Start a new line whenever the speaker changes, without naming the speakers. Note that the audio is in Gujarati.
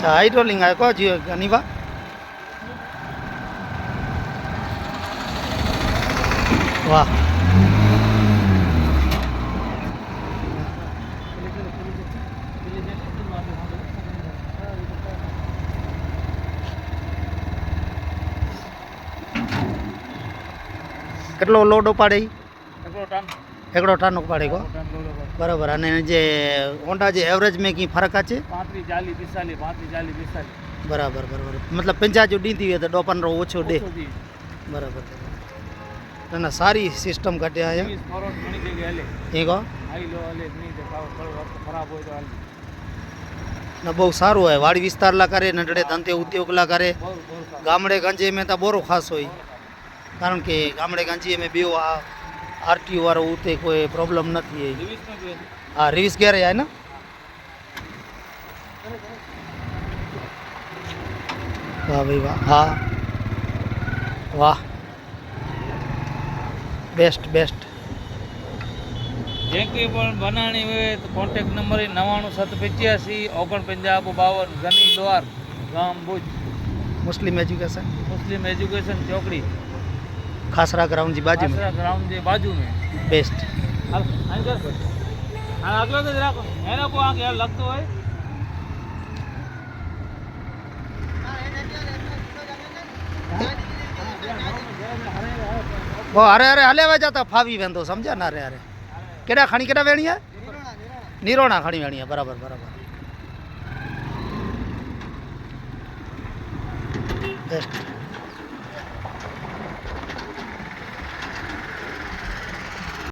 અચ્છા હાઇડ્રોલિંગ આવે કો જીઓ ગનીબા વાહ કેટલો લોડ ઉપાડે ઈ? એકડો ટન ઉપાડી કો બરાબર. અને જે હોન્ડા જે એવરેજ મેં કંઈ ફરક છે?
પાંત્રીસ ચાલીસ પિસ્તાલીસ પાંત્રીસ ચાલીસ પિસ્તાલીસ.
બરાબર બરાબર. મતલબ પંચાજુ ડીંધી હોય તો ડો પંદર ઓછો ડે બરાબર ના સારી સિસ્ટમ
ઘટે
એ કહો? ના બહુ સારું હોય. વાડી વિસ્તારલા કરે નડડે ધંધે ઉદ્યોગલા કરે. ગામડે ગંજે મેં તો બોરો ખાસ હોય. કારણ કે ગામડે ગંજીએ મેં બેવ આ આરટીઓ વાળો ઉતે કોઈ પ્રોબ્લેમ નથી હા રિવિસ ક્યારે આવે ને? વાહ ભાઈ વાહ હા. વાહ. બેસ્ટ બેસ્ટ
જે કંઈ પણ બનાવણી હોય તો કોન્ટેક્ટ નંબર નવ્વાણું સત પંચ્યાસી ઓગણપંજાબ બાવન ગની દ્વાર ગામ Bhuj.
Muslim education
muslim education ચોકડી.
खासरा ग्राउंड जी
बाजू में। ग्राउंड जी बाजू में।
बेस्ट
हाँ अंदर हाँ अगलो तो जरा को એને को આ ઘેર लगतो है।
वो अरे अरे हले वजह त फावी वेंदो समझा ना अरे अरे। केडा खणी केडा वेणी है निरोणा निरोणा खणी वेणी है बराबर बराबर। बेस्ट